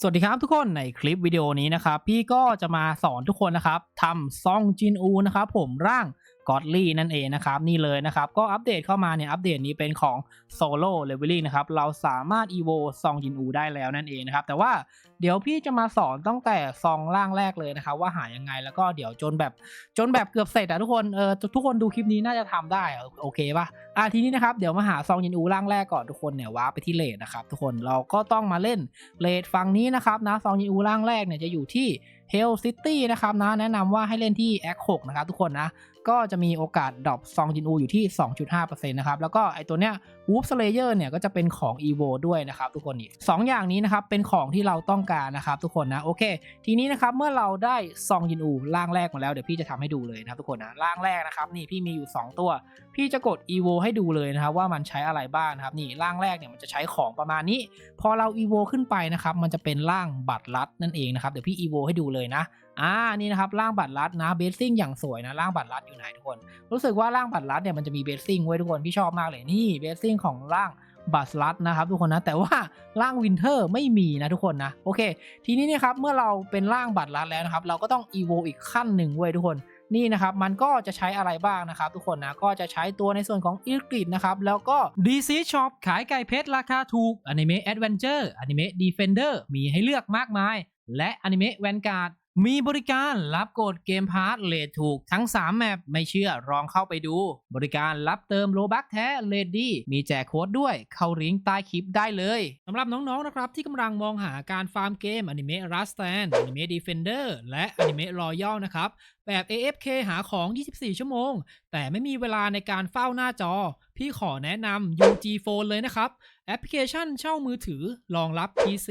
สวัสดีครับทุกคนในคลิปวิดีโอนี้นะครับ พี่ก็จะมาสอนทุกคนนะครับทำซองจินอูนะครับผมร่าง กอดลี่นั่นเองนะครับ นี่เลยนะครับ ก็อัปเดตเข้ามาเนี่ย อัปเดตนี้เป็นของโซโล่เลเวลลิ่นะครับ เราสามารถอีโวซองจินอูได้แล้วนั่นเองนะครับ แต่ว่าเดี๋ยวพี่จะมาสอนตั้งแต่ซองล่างแรกเลยนะครับ ว่าหายังไงแล้วก็เดี๋ยวจนแบบจนแบบเกือบเสร็จอะทุกคนเออทุกคนดูคลิปนี้น่าจะทำได้โอเคปะอะทีนี้นะครับเดี๋ยวมาหาซองจินอูร่างแรกก่อนทุกคนเนี่ยว้าไปที่เลดนะครับทุกคนเราก็ต้องมาเล่นเลทฝั่งนี้นะครับนะซองยินอูร่างแรกเนี่ยจะอยู่ที่ Hell City นะครับนะแนะนำว่าให้เล่นที่ X6 นะครับทุกคนนะ ก็จะมีโอกาสดรอปซองจินอูอยู่ที่ 2.5%นะครับ แล้วก็ไอตัวเนี้ย Wolf Slayer เนี่ยก็จะเป็นของ EVO ด้วยนะครับทุกคนนี่สองอย่างนี้นะครับเป็นของที่เราต้องการนะครับทุกคนนะโอเค ทีนี้นะครับเมื่อเราได้ซองจินอูร่างแรกมาแล้วเดี๋ยวพี่จะทำให้ดูเลยนะครับทุกคนนะร่างแรกนะครับนี่พี่มีอยู่ 2 ตัว พี่จะกด EVO ให้ดูเลยนะครับว่ามันใช้อะไรบ้างนะครับนี่ร่างแรกเนี่ยมันจะใช้ของประมาณนี้ พอเรา EVO ขึ้นไปนะครับมันจะเป็นร่างบัตรลัดนั่นเองนะครับเดี๋ยวพี่ EVO ให้ดูเลยนะ อ่านี่นะครับร่างบัตรลัดนะเบสซิ่งอย่างสวยนะร่างบัตรลัดอยู่ไหนทุกคน รู้สึกว่าร่างบัตรลัดเนี่ยมันจะมีเบสซิ่งไว้ทุกคนพี่ชอบมากเลยนี่เบสซิ่งของร่างบัตรลัดนะครับทุกคนนะแต่ว่าร่างวินเทอร์ไม่มีนะทุกคนนะโอเค ทีนี้เนี่ยครับเมื่อเราเป็นร่างบัตรลัดแล้วนะครับ เราก็ต้อง EVO อีกขั้นหนึ่งเว้ยทุกคนนี่นะครับมันก็จะใช้อะไรบ้างนะครับ ทุกคนนะก็จะใช้ตัวในส่วนของอิลกริดนะครับแล้วก็ DC Shop ขายไก่เพชรราคาถูกอนิเมะแอดเวนเจอร์อนิเมะดีเฟนเดอร์มีให้เลือกมากมาย และอนิเมะแวนการ์ด มีบริการรับโกดเกมพาร์ทเลทถูกทั้ง 3 แมปไม่เชื่อลองเข้าไปดู บริการรับเติมโลบักแท้เลดดี้มีแจกโค้ดด้วย เข้าลิงก์ใต้คลิปได้เลยสำหรับน้องๆนะครับ ที่กำลังมองหาการฟาร์มเกมอนิเมะรัสแตนอนิเมะดีเฟนเดอร์และอนิเมะรอยัลนะครับ แบบ AFK หาของ 24 ชั่วโมง แต่ไม่มีเวลาในการเฝ้าหน้าจอ พี่ขอแนะนำ UG Phone เลยนะครับแอปพลิเคชันเช่ามือถือรองรับ PC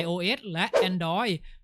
iOS และ Android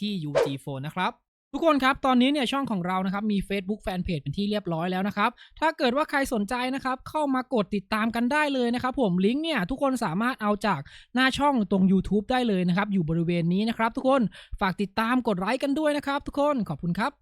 ที่ UG Phone นะครับทุกคนครับ ตอนนี้เนี่ยช่องของเรานะครับมี Facebook Fanpage เป็นที่เรียบร้อยแล้วนะครับ ถ้าเกิดว่าใครสนใจนะครับ เข้ามากดติดตามกันได้เลยนะครับผมลิงก์เนี่ยทุกคนสามารถเอาจากหน้าช่องตรง YouTube ได้เลยนะครับ อยู่บริเวณนี้นะครับทุกคนฝากติดตามกดไลค์กันด้วยนะครับ ทุกคนขอบคุณครับ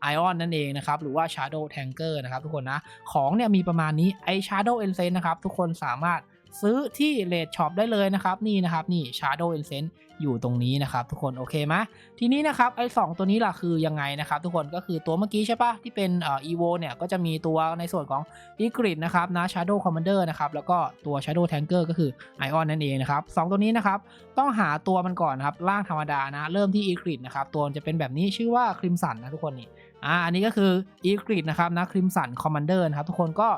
ไอออนนั่นเองนะครับ หรือว่า Shadow Tanker นะครับทุกคนนะ ของเนี่ยมีประมาณนี้ไอ Shadow e n c e n นะครับ ทุกคนสามารถ ซื้อที่เลดช็อปได้เลยนะครับนี่นะครับนี่ Shadow e n c e n อยู่ตรงนี้นะครับทุกคนโอเคไหมทีนี้นะครับไอสองตัวนี้ล่ะคือยังไงนะครับทุกคนก็คือตัวเมื่อกี้ใช่ปะที่เป็นเอ่อ Evo เนี่ยก็จะมีตัวในส่วนของ e g r i d นะครับนะ Shadow Commander นะครับแล้วก็ตัว Shadow Tanker ก็คือ Ion นั่นเองนะครับสองตัวนี้นะครับต้องหาตัวมันก่อนนะครับร่างธรรมดานะเริ่มที่ e g r i d นะครับตัวจะเป็นแบบนี้ชื่อว่า Crimson นะทุกคนนี่อ่าอันนี้ก็คือ e g r i d นะครับนะ Crimson Commander นะครับทุกคนก็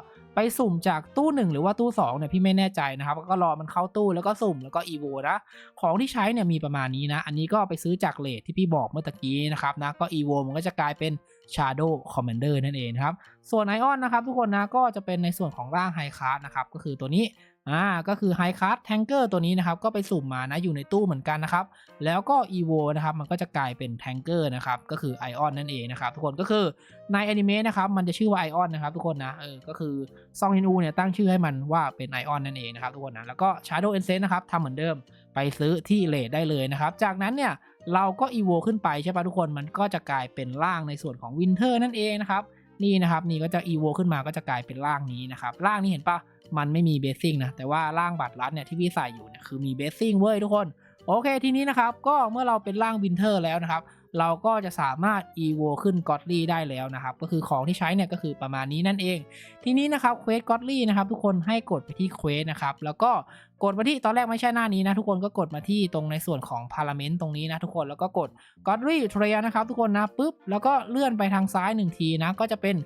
ไปสุ่มจากตู้ 1 หรือว่าตู้ 2เนี่ยพี่ไม่แน่ใจนะครับ ก็รอมันเข้าตู้แล้วก็สุ่มแล้วก็อีโวนะของที่ใช้เนี่ยมีประมาณนี้นะ อันนี้ก็ไปซื้อจากเลทที่พี่บอกเมื่อตะกี้นะครับนะก็อีโวมันก็จะกลายเป็น shadow commander นั่นเองนะครับส่วนไอออนนะครับทุกคนนะก็จะเป็นในส่วนของร่างไฮคาร์ดนะครับก็คือตัวนี้ อ่าก็คือ High Card Tanker ตัวนี้นะครับก็ไปสุ่มมานะอยู่ในตู้เหมือนกันนะครับแล้วก็ Evo นะครับมันก็จะกลายเป็น Tanker นะครับก็คือ Ion นั่นเองนะครับทุกคนก็คือในอนิเมะนะครับมันจะชื่อว่า Ion นนะครับทุกคนนะเออก็คือซองฮินอูเนี่ยตั้งชื่อให้มันว่าเป็น Ion นั่นเองนะครับทุกคนนะแล้วก็ Shadow e n c e n นนะครับทำเหมือนเดิมไปซื้อที่เลทได้เลยนะครับจากนั้นเนี่ยเราก็ Evo ขึ้นไปใช่ป่ะทุกคนมันก็จะกลายเป็นร่างในส่วนของ Winter นั่นเองนะครับ นี่นะครับนี่ก็จะ Evo ขึ้นมาก็จะกลายเป็นร่างนี้นะครับร่างนี้เห็นปะมันไม่มีเบสซิ่งนะแต่ว่าร่างบัตรลัดเนี่ยที่พี่ใส่อยู่เนี่ยคือมีเบสซิ่งเว้ยทุกคนโอเคทีนี้นะครับก็เมื่อเราเป็นร่างวินเทอร์แล้วนะครับ เราก็จะสามารถ EVO ขึ้นกอดลี่ได้แล้วนะครับ ก็คือของที่ใช้เนี่ยก็คือประมาณนี้นั่นเอง ทีนี้นะครับเควสกอดลี่นะครับ ทุกคนให้กดไปที่เควสนะครับ แล้วก็กดมาที่ตอนแรกไม่ใช่หน้านี้นะ ทุกคนก็กดมาที่ตรงในส่วนของพาร์ a เมนต์ตรงนี้นะทุกคนแล้วก็กดกอดลี่เทรียนะครับ ทุกคนนะปุ๊บแล้วก็เลื่อนไปทางซ้ายหนึ่งทีนะก็จะเป็น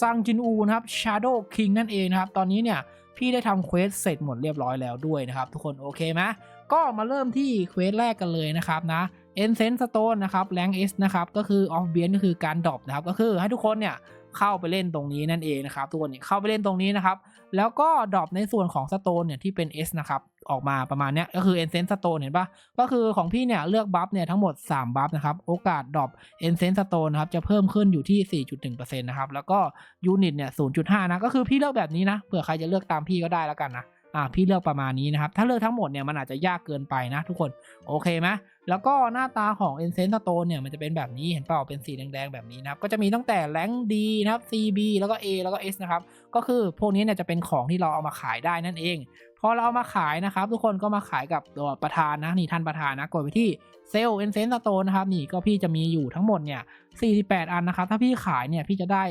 ซังจินอูนะครับ Shadow King นั่นเองนะครับตอนนี้เนี่ยพี่ได้ทำเควสเสร็จหมดเรียบร้อยแล้วด้วยนะครับ ทุกคนโอเคไหมก็มาเริ่มที่เควสแรกกันเลยนะครับนะ e n c e n Stone นะครับ Rank S นะครับ ก็คือ Off b e a n ก็คือการดรอปนะครับ ก็คือให้ทุกคนเนี่ยเข้าไปเล่นตรงนี้นั่นเองนะครับ ทุกคนเนี่ยเข้าไปเล่นตรงนี้นะครับ แล้วก็ดรอปในส่วนของสโตนเนี่ยที่เป็น S นะครับ ออกมาประมาณเนี้ยก็คือ e n c e n s e Stone เห็นปะก็คือของพี่เนี่ยเลือกบัฟเนี่ยทั้งหมด 3 บัฟนะครับ โอกาสดรอป e n c e n s e Stone นะครับจะเพิ่มขึ้นอยู่ที่ 4.1%นะครับ แล้วก็ยูนิตเนี่ย 0.5 นะ ก็คือพี่เลือกแบบนี้นะ เผื่อใครจะเลือกตามพี่ก็ได้แล้วกันนะอ่าพี่เลือกประมาณนี้นะครับ ถ้าเลือกทั้งหมดเนี่ยมันอาจจะยากเกินไปนะทุกคน โอเคไหม แล้วก็หน้าตาของ e n c e n s e Stone เนี่ยมันจะเป็นแบบนี้เห็นเปล่าเป็นสีแดงๆแบบนี้นะครับ ก็จะมีตั้งแต่แรงดีนะครับ CB แล้วก็ A แล้วก็ S นะครับ ก็คือพวกนี้เนี่ยจะเป็นของที่เราเอามาขายได้นั่นเอง พอเราเอามาขายนะครับ ทุกคนก็มาขายกับตัวประธานนะนี่ท่านประธานนะกดไปที่เซลล์เอ็นเซนสโตนนะครับนี่ก็พี่จะมีอยู่ทั้งหมดเนี่ย48 อันนะครับ ถ้าพี่ขายเนี่ยพี่จะได้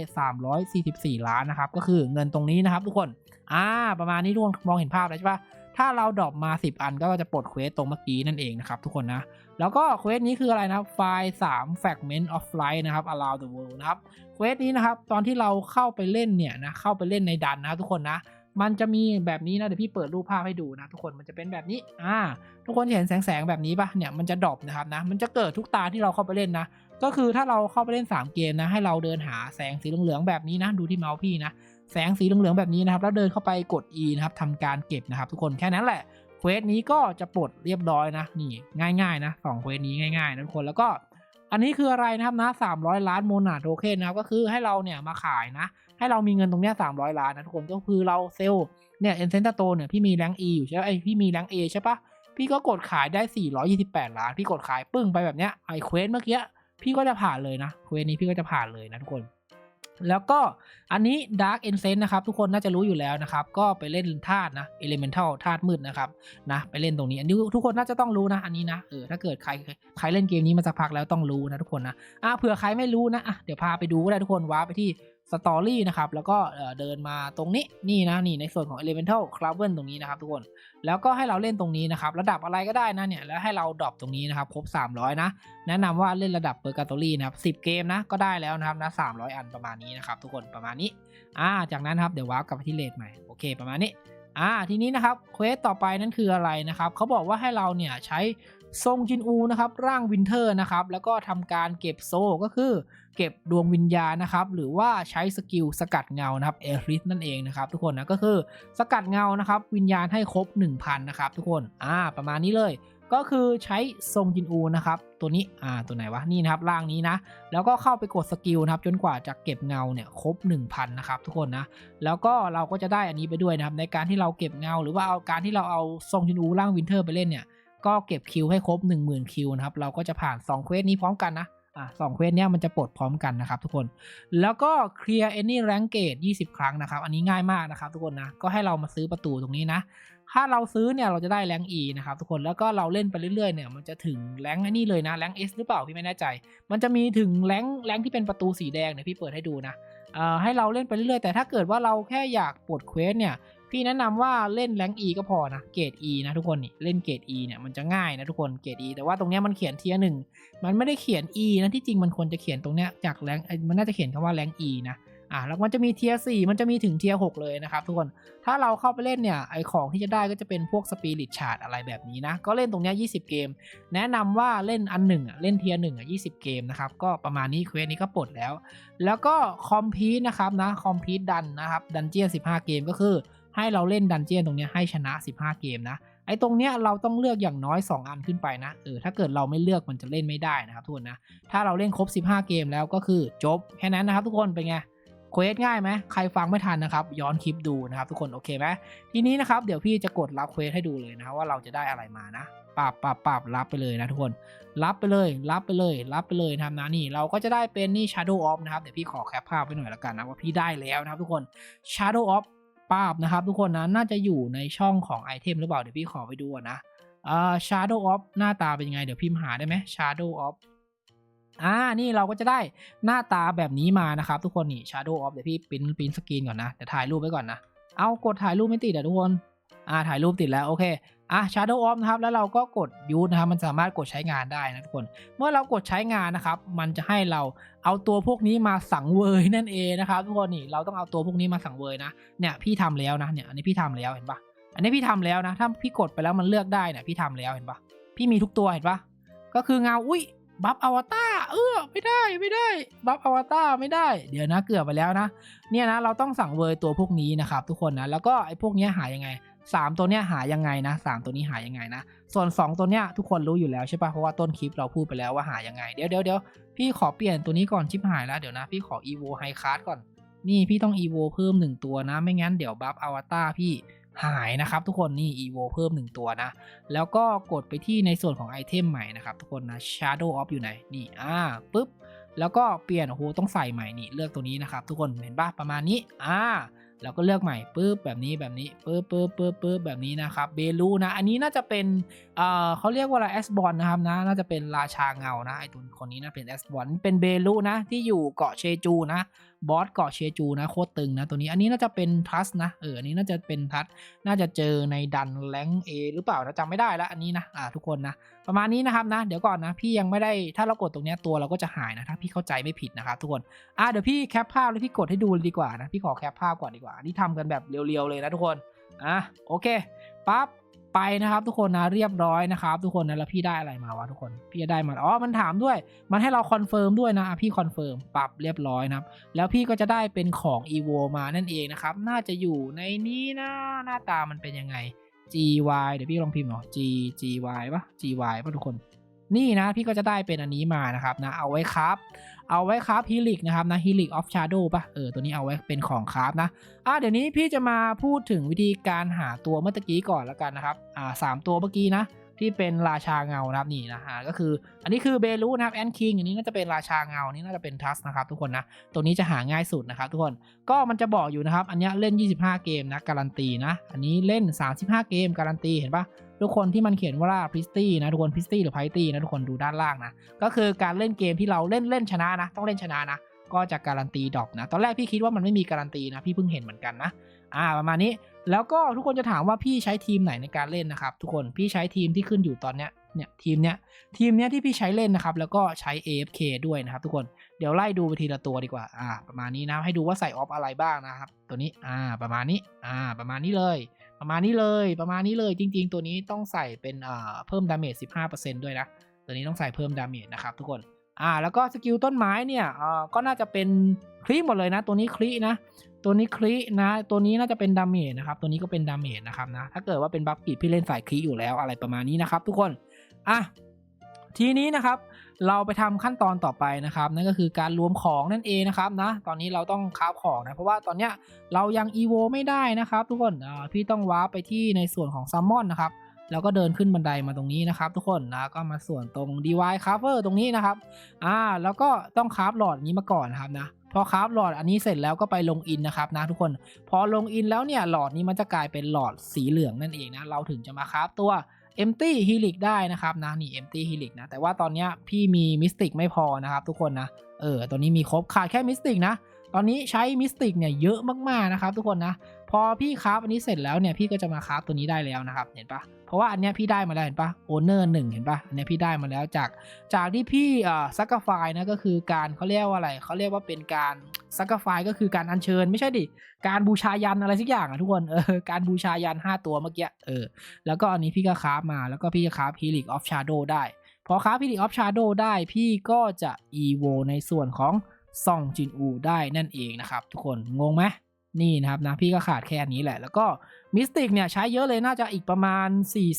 344 ล้านนะครับก็คือเงินตรงนี้นะครับ ทุกคนอ่าประมาณนี้ทุกคนมองเห็นภาพแล้วใช่ปะ ถ้าเราดรอปมา 10 อันก็จะปลดเควสตรงเมื่อกี้นั่นเองนะครับทุกคนนะ แล้วก็เควสนี้คืออะไรนะไฟล์3 fragment of light นะครับ around the world นะครับเควสนี้นะครับตอนที่เราเข้าไปเล่นเนี่ยนะเข้าไปเล่นในดันนะทุกคนนะมันจะมีแบบนี้นะเดี๋ยวพี่เปิดรูปภาพให้ดูนะ ทุกคนมันจะเป็นแบบนี้อ่าทุกคนเห็นแสงแสงแบบนี้ปะเนี่ยมันจะดรอปนะครับนะมันจะเกิดทุกตาที่เราเข้าไปเล่นนะก็คือถ้าเราเข้าไปเล่น 3 เกมนะให้เราเดินหาแสงสีเหลืองๆแบบนี้นะดูที่เมาส์พี่นะ แสงสีเหลืองๆแบบนี้นะครับแล้วเดินเข้าไปกด E นะครับทำการเก็บนะครับ ทุกคนแค่นั้นแหละเควสนี้ก็จะปลดเรียบร้อยนะนี่ง่ายๆนะสองเควสนี้ง่ายๆนะทุกคนแล้วก็อันนี้คืออะไรนะครับนะ300ล้านโมนาโทเค็นนะครับก็คือให้เราเนี่ยมาขายนะ ให้เรามีเงินตรงเนี้ย300ล้านนะทุกคนก็คือเราเซลล์เนี่ยเอ็นเซนต์โตเนี่ยพี่มีแรง E อยู่ใช่ไหมไอพี่มีแรง A ใช่ปะพี่ก็กดขายได้ 428 ล้าน พี่กดขายปึ้งไปแบบเนี้ยไอเควสเมื่อกี้พี่ก็จะผ่านเลยนะเควสนี้พี่ก็จะผ่านเลยนะทุกคน แล้วก็อันนี้ Dark e n c e n s e นะครับ ทุกคนน่าจะรู้อยู่แล้วนะครับ ก็ไปเล่นธาตุนะ Elemental ธาตุมืดนะครับนะไปเล่นตรงนี้ อันนี้ทุกคนน่าจะต้องรู้นะอันนี้นะเออถ้าเกิดใครใครเล่นเกมนี้มาสักพักแล้วต้องรู้นะทุกคนนะอะเผื่อใครไม่รู้นะอะเดี๋ยวพาไปดูก็ได้ทุกคนว้าไปที่ สตอรี่นะครับแล้วก็เดินมาตรงนี้นี่นะนี่ในส่วนของ Elemental c l u b ตรงนี้นะครับทุกคนแล้วก็ให้เราเล่นตรงนี้นะครับระดับอะไรก็ได้นะเนี่ยแล้วให้เราดรอปตรงนี้นะครับครบ 300 นะ แนะนำว่าเล่นระดับเปอร์กาตอรี่นะครับ10เกมนะก็ได้แล้วนะครับนะ300อันประมาณนี้นะครับทุกคนประมาณนี้อ่าจากนั้นครับเดี๋ยววาร์ปกลับไปที่เลทใหม่โอเคประมาณนี้อ่าทีนี้นะครับเควสต่อไปนั่นคืออะไรนะครับเขาบอกว่าให้เราเนี่ยใช้ ทรงจินอูนะครับร่างวินเทอร์นะครับแล้วก็ทำการเก็บโซก็คือเก็บดวงวิญญาณนะครับหรือว่าใช้สกิลสกัดเงานะครับเอริสนั่นเองนะครับทุกคนนะก็คือสกัดเงานะครับวิญญาณให้ครบ 1000 นะครับทุกคนอ่าประมาณนี้เลยก็คือใช้ทรงจินอูนะครับตัวนี้อ่าตัวไหนวะนี่นะครับร่างนี้นะแล้วก็เข้าไปกดสกิลนะครับจนกว่าจะเก็บเงาเนี่ยครบ 1000 นะครับทุกคนนะแล้วก็เราก็จะได้อันนี้ไปด้วยนะครับในการที่เราเก็บเงา หรือว่าเอาการที่เราเอาทรงจินอูร่างวินเทอร์ไปเล่นเนี่ย ก็เก็บคิวให้ครบ 10,000 คิวนะครับ เราก็จะผ่าน 2 เควสนี้พร้อมกันนะ อะสองเควสเนี้ยมันจะปลดพร้อมกันนะครับทุกคน แล้วก็เคลียร์ any rank gate 20 ครั้งนะครับ อันนี้ง่ายมากนะครับทุกคนนะ ก็ให้เรามาซื้อประตูตรงนี้นะ ถ้าเราซื้อเนี่ยเราจะได้แรง E นะครับทุกคน แล้วก็เราเล่นไปเรื่อยๆเนี่ยมันจะถึงแรงไอ้นี่เลยนะแรง S หรือเปล่าพี่ไม่แน่ใจ มันจะมีถึงแรงแรงที่เป็นประตูสีแดงเนี่ยพี่เปิดให้ดูนะอ่อให้เราเล่นไปเรื่อยๆ แต่ถ้าเกิดว่าเราแค่อยากปลดเควสเนี่ย พี่แนะนำว่าเล่นแรง E ก็พอนะเกรด E นะทุกคนนี่เล่นเกรด E เนี่ยมันจะง่ายนะทุกคนเกรด E แต่ว่าตรงเนี้ยมันเขียนเทียหนึ่งมันไม่ได้เขียน E นะที่จริงมันควรจะเขียนตรงเนี้ยจากแรงมันน่าจะเขียนคำว่าแรง E นะอ่าแล้วมันจะมีเทียสี่มันจะมีถึงเทียหกเลยนะครับทุกคนถ้าเราเข้าไปเล่นเนี่ยไอของที่จะได้ก็จะเป็นพวกสปิริตชาร์ดอะไรแบบนี้นะก็เล่นตรงเนี้ย20 เกม แนะนำว่าเล่นอันหนึ่งอะเล่นเทียหนึ่งอะ20เกมนะครับก็ประมาณนี้เควสนี้ก็ปลดแล้ว แล้วก็คอมพีทนะครับนะคอมพีทดันนะครับดันเจียน15 เกมก็คือ ให้เราเล่นดันเจียนตรงนี้ให้ชนะ 15 เกมนะ ไอ้ตรงเนี้ยเราต้องเลือกอย่างน้อย 2 อันขึ้นไปนะ เออ ถ้าเกิดเราไม่เลือกมันจะเล่นไม่ได้นะครับทุกคนนะ ถ้าเราเล่นครบ 15 เกมแล้วก็คือจบแค่นั้นนะครับทุกคน เป็นไงเควสง่ายไหมใครฟังไม่ทันนะครับ ย้อนคลิปดูนะครับทุกคน โอเคไหมทีนี้นะครับ เดี๋ยวพี่จะกดรับเควสให้ดูเลยนะว่าเราจะได้อะไรมานะปับปับปับรับไปเลยนะทุกคน รับไปเลย รับไปเลย รับไปเลยนะครับนะนี่ เราก็จะได้เป็นนี่ Shadow of นะครับ เดี๋ยวพี่ขอแคปภาพไว้หน่อยละกันนะว่าพี่ได้แล้วนะครับทุกคน Shadow of ป้าบนะครับ ทุกคนนะน่าจะอยู่ในช่องของไอเทมหรือเปล่า เดี๋ยวพี่ขอไปดูก่อนนะอ่า Shadow of หน้าตาเป็นยังไง เดี๋ยวพิมพ์หาได้ไหม Shadow of อ่า นี่เราก็จะได้หน้าตาแบบนี้มานะครับ ทุกคนนี่ Shadow of เดี๋ยวพี่ปริ้นปริ้นสกรีนก่อนนะ เดี๋ยวถ่ายรูปไว้ก่อนนะ เอากดถ่ายรูปไม่ติดอะทุกคน อ่า ถ่ายรูปติดแล้ว โอเค อะ Shadow of นะครับ แล้วเราก็กด use นะครับ มันสามารถกดใช้งานได้นะทุกคน เมื่อเรากดใช้งานนะครับ มันจะให้เราเอาตัวพวกนี้มาสังเวยนั่นเองนะครับทุกคนนี่ เราต้องเอาตัวพวกนี้มาสังเวยนะ เนี่ยพี่ทำแล้วนะ เนี่ย อันนี้พี่ทำแล้วเห็นปะอันนี้พี่ทำแล้วนะ ถ้าพี่กดไปแล้วมันเลือกได้เนี่ยพี่ทำแล้วเห็นปะพี่มีทุกตัวเห็นปะก็คือเงา อุ้ยบัฟอวตารเออไม่ได้ไม่ได้บัฟอวตารไม่ได้ เดี๋ยวนะเกือบไปแล้วนะ เนี่ยนะเราต้องสั่งเวยตัวพวกนี้นะครับทุกคนนะ แล้วก็ไอ้พวกนี้หายังไง สามตัวเนี้ยหายังไงนะสามตัวนี้หายังไงนะส่วนสองตัวเนี้ยทุกคนรู้อยู่แล้วใช่ปะเพราะว่าต้นคลิปเราพูดไปแล้วว่าหายังไงเดี๋ยวเดี๋ยวเดี๋ยวพี่ขอเปลี่ยนตัวนี้ก่อนชิปหายแล้วเดี๋ยวนะพี่ขอ evo high card ก่อนนี่พี่ต้อง evo เพิ่มหนึ่งตัวนะ ไม่งั้นเดี๋ยวบัฟอวตารพี่หายนะครับทุกคนนี่ evo เพิ่มหนึ่งตัวนะ แล้วก็กดไปที่ในส่วนของไอเทมใหม่นะครับทุกคนนะ shadow of อยู่ไหนนี่อ่าปุ๊บแล้วก็เปลี่ยนโอ้โหต้องใส่ใหม่นี่เลือกตัวนี้นะครับทุกคนเห็นปะประมาณนี้อ่า แล้วก็เลือกใหม่ปุ๊บแบบนี้แบบนี้ปุ๊บปุ๊บปุ๊บปุ๊บแบบนี้นะครับเบลูนะอันนี้น่าจะเป็นเอ่อเขาเรียกว่าอะไรแอสบอลนะครับนะน่าจะเป็นราชาเงานะไอตุนคนนี้นะเป็นแอสบอลเป็นเบลูนะที่อยู่เกาะเชจูนะ บอสเกาะเชจูนะโคตรตึงนะตัวนี้อันนี้น่าจะเป็นทัสนะเอออันนี้น่าจะเป็นทัสน่าจะเจอในดันแรงเอหรือเปล่านะจำไม่ได้แล้วอันนี้นะอ่าทุกคนนะประมาณนี้นะครับนะเดี๋ยวก่อนนะพี่ยังไม่ได้ถ้าเรากดตรงนี้ตัวเราก็จะหายนะถ้าพี่เข้าใจไม่ผิดนะครับทุกคนอะเดี๋ยวพี่แคปภาพแล้วพี่กดให้ดูดีกว่านะพี่ขอแคปภาพก่อนดีกว่าอันนี่ทำกันแบบเรียวๆเลยนะทุกคนอะโอเคปั๊บ ไปนะครับทุกคนนะเรียบร้อยนะครับ ทุกคนนะแล้วพี่ได้อะไรมาวะทุกคน พี่จะได้มาอ๋อมันถามด้วย มันให้เราคอนเฟิร์มด้วยนะอะพี่คอนเฟิร์มปรับเรียบร้อยนะครับ แล้วพี่ก็จะได้เป็นของ evo มานั่นเองนะครับ น่าจะอยู่ในนี้นะหน้าตามันเป็นยังไง GY เดี๋ยวพี่ลองพิมพ์หน่อย G GY ปะ GY ปะทุกคน นี่นะพี่ก็จะได้เป็นอันนี้มานะครับนะเอาไว้ครับ เอาไว้ครับฮิลิกนะครับนะฮิลิกออฟชาโดปะเออตัวนี้เอาไว้เป็นของครับนะอะเดี๋ยวนี้พี่จะมาพูดถึงวิธีการหาตัวเมื่อกี้ก่อนแล้วกันนะครับอ่าสามตัวเมื่อกี้นะ ที่เป็นราชาเงานะครับนี่นะฮะก็คืออันนี้คือเบลูนะครับแอนคิงอันนี้น่าจะเป็นราชาเงาอันนี้น่าจะเป็นทัสนะครับทุกคนนะตัวนี้จะหาง่ายสุดนะครับทุกคนก็มันจะบอกอยู่นะครับ อันนี้เล่น 25 เกมนะการันตีนะอันนี้เล่น 35 เกมการันตีเห็นปะทุกคนที่มันเขียนว่าพริสตี้นะทุกคนพริสตี้หรือไพตี้นะทุกคนดูด้านล่างนะก็คือการเล่นเกมที่เราเล่นเล่นชนะนะ ต้องเล่นชนะนะ ก็จะการันตีดอปนะ ตอนแรกพี่คิดว่ามันไม่มีการันตีนะ พี่เพิ่งเห็นเหมือนกันนะ อ่าประมาณนี้ แล้วก็ทุกคนจะถามว่าพี่ใช้ทีมไหนในการเล่นนะครับ ทุกคนพี่ใช้ทีมที่ขึ้นอยู่ตอนเนี้ยเนี่ยทีมเนี้ยทีมเนี้ยที่พี่ใช้เล่นนะครับ แล้วก็ใช้ AFK ด้วยนะครับทุกคนเดี๋ยวไล่ดูไปทีละตัวดีกว่าอ่า ประมาณนี้นะให้ดูว่าใส่ออฟอะไรบ้างนะครับ ตัวนี้อ่าประมาณนี้อ่าประมาณนี้เลย ประมาณนี้เลยประมาณนี้เลยจริง ๆ ตัวนี้ต้องใส่เป็นอ่าเพิ่มดาเมจ15%ด้วยนะตัวนี้ต้องใส่เพิ่มดาเมจนะครับทุกคน อ่าแล้วก็สกิลต้นไม้เนี่ยอ่าก็น่าจะเป็นคลิหมดเลยนะ ตัวนี้คลินะตัวนี้คลินะ ตัวนี้น่าจะเป็นดาเมจนะครับ ตัวนี้ก็เป็นดาเมจนะครับนะ ถ้าเกิดว่าเป็นบัฟกิดพี่เล่นสายคลิอยู่แล้วอะไรประมาณนี้นะครับ ทุกคน อะ ทีนี้นะครับ เราไปทำขั้นตอนต่อไปนะครับ นั่นก็คือการรวมของนั่นเองนะครับนะ ตอนนี้เราต้องคาฟของนะ เพราะว่าตอนเนี้ยเรายัง evo ไม่ได้นะครับ ทุกคน อ่า พี่ต้องว้าร์ปไปที่ในส่วนของซัมมอนนะครับ แล้วก็เดินขึ้นบันไดมาตรงนี้นะครับ ทุกคนนะก็มาส่วนตรง DY cover ตรงนี้นะครับอ่าแล้วก็ต้องคราฟหลอดนี้มาก่อนนะครับนะพอคราฟหลอดอันนี้เสร็จแล้วก็ไปลงอินนะครับนะทุกคน พอลงอินแล้วเนี่ยหลอดนี้มันจะกลายเป็นหลอดสีเหลืองนั่นเองนะเราถึงจะมาคราฟตัว empty helix ได้นะครับนะนี่ empty helix นะแต่ว่าตอนนี้พี่มี mystic ไม่พอนะครับทุกคนนะเออตัวนี้มีครบขาดแค่ mystic นะตอนนี้ใช้ mystic เนี่ยเยอะมากๆนะครับทุกคนนะ พอพี่คราฟอันนี้เสร็จแล้วเนี่ยพี่ก็จะมาคราฟตัวนี้ได้แล้วนะครับเห็นปะเพราะว่าอันเนี้ยพี่ได้มาแล้วเห็นปะ owner หนึ่งเห็นปะอันเนี้ยพี่ได้มาแล้วจากจากที่พี่เอ่อซักกาไฟนะก็คือการเขาเรียกว่าอะไรเขาเรียกว่าเป็นการซักกาไฟก็คือการอัญเชิญ ไม่ใช่ดิการบูชายันอะไรสักอย่างอะทุกคนเออการบูชายัน 5 ตัวเมื่อกี้เออแล้วก็อันนี้พี่ก็คราฟมาแล้วก็พี่จะคราฟ Helix of Shadow ได้พอคราฟ Helix of Shadow ได้พี่ก็จะ evo ในส่วนของซองจินอูได้นั่นเองนะครับทุกคนงงไหม นี่นะครับนะพี่ก็ขาดแค่นี้แหละ แล้วก็มิสติกเนี่ยใช้เยอะเลยน่าจะอีกประมาณ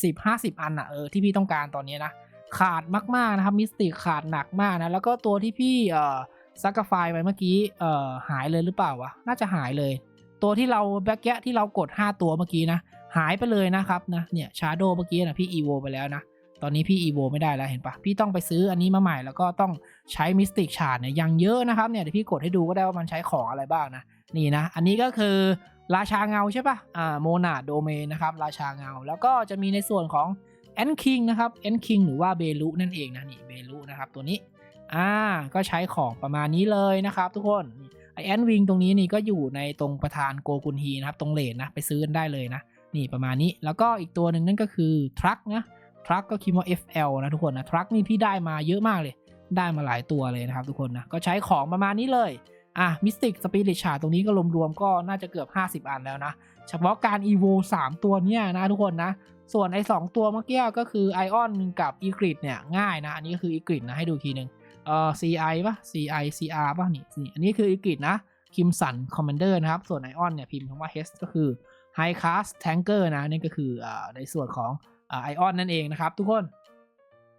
40-50 อันอะเออที่พี่ต้องการตอนนี้นะขาดมากๆนะครับมิสติกขาดหนักมากนะแล้วก็ตัวที่พี่เอ่อซักกาไฟไปเมื่อกี้เอ่อหายเลยหรือเปล่าวะน่าจะหายเลย ตัวที่เราแบกแกะที่เรากด 5 ตัวเมื่อกี้นะหายไปเลยนะครับนะเนี่ยชาโดเมื่อกี้นะพี่อีโวไปแล้วนะตอนนี้พี่อีโวไม่ได้แล้วเห็นปะพี่ต้องไปซื้ออันนี้มาใหม่แล้วก็ต้อง ใช้มิสติกชาร์ดเนี่ยยังเยอะนะครับเนี่ยเดี๋ยวพี่กดให้ดูก็ได้ว่ามันใช้ของอะไรบ้างนะนี่นะ อันนี้ก็คือราชาเงาใช่ปะอ่าโมนาโดเมนนะครับ ราชาเงา แล้วก็จะมีในส่วนของแอนคิงนะครับแอนคิงหรือว่าเบลุนั่นเองนะนี่เบลุนะครับตัวนี้อ่าก็ใช้ของประมาณนี้เลยนะครับ ทุกคนไอแอนวิงตรงนี้นี่ก็อยู่ในตรงประธานโกกุนฮีนะครับ ตรงเลนนะไปซื้อกันได้เลยนะ นี่ประมาณนี้แล้วก็อีกตัวหนึ่งนั่นก็คือทรัคนะทรัคก็คิดว่า FL นะทุกคนนะทรัคนี่พี่ได้มาเยอะมากเลย ได้มาหลายตัวเลยนะครับทุกคนนะ ก็ใช้ของประมาณนี้เลย อะมิสติกสปิริตชาตรงนี้ก็รวมๆก็น่าจะเกือบ 50 อันแล้วนะ เฉพาะการ EVO 3 ตัวเนี่ยนะทุกคนนะ ส่วนไอ้2ตัวเมื่อกี้ก็คือไอออนกับอีกริดเนี่ยง่ายนะ อันนี้ก็คืออีกริดนะให้ดูทีนึงเอ่อ CI ป่ะ CI CR ป่ะนี่นี่อันนี้คืออีกริดนะคิมสันคอมมานเดอร์นะครับ ส่วนไอออนเนี่ยพิมพ์คำว่า H ก็คือ High Class Tanker นะนี่ก็คืออในส่วนของไอออนนั่นเองนะครับทุกคน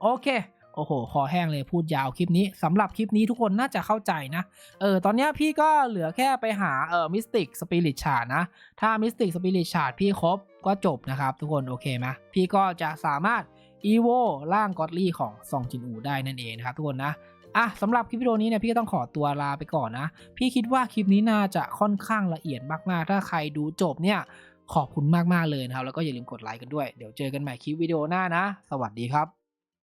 โอเค โอ้โห คอแห้งเลยพูดยาวคลิปนี้สำหรับคลิปนี้ทุกคนน่าจะเข้าใจนะ เออ ตอนนี้พี่ก็เหลือแค่ไปหาเออมิสติกสปิริตชาร์ดนะ ถ้ามิสติกสปิริตชาร์ดพี่ครบก็จบนะครับ ทุกคนโอเคไหมพี่ก็จะสามารถอีโวร่างกอดลี่ของซองจินอูได้นั่นเองนะครับทุกคนนะอะสำหรับคลิปวิดีโอนี้เนี่ยพี่ก็ต้องขอตัวลาไปก่อนนะ พี่คิดว่าคลิปนี้น่าจะค่อนข้างละเอียดมากๆ ถ้าใครดูจบเนี่ยขอบคุณมากๆเลยนะครับ แล้วก็อย่าลืมกดไลค์กันด้วย เดี๋ยวเจอกันใหม่คลิปวิดีโอหน้านะ สวัสดีครับ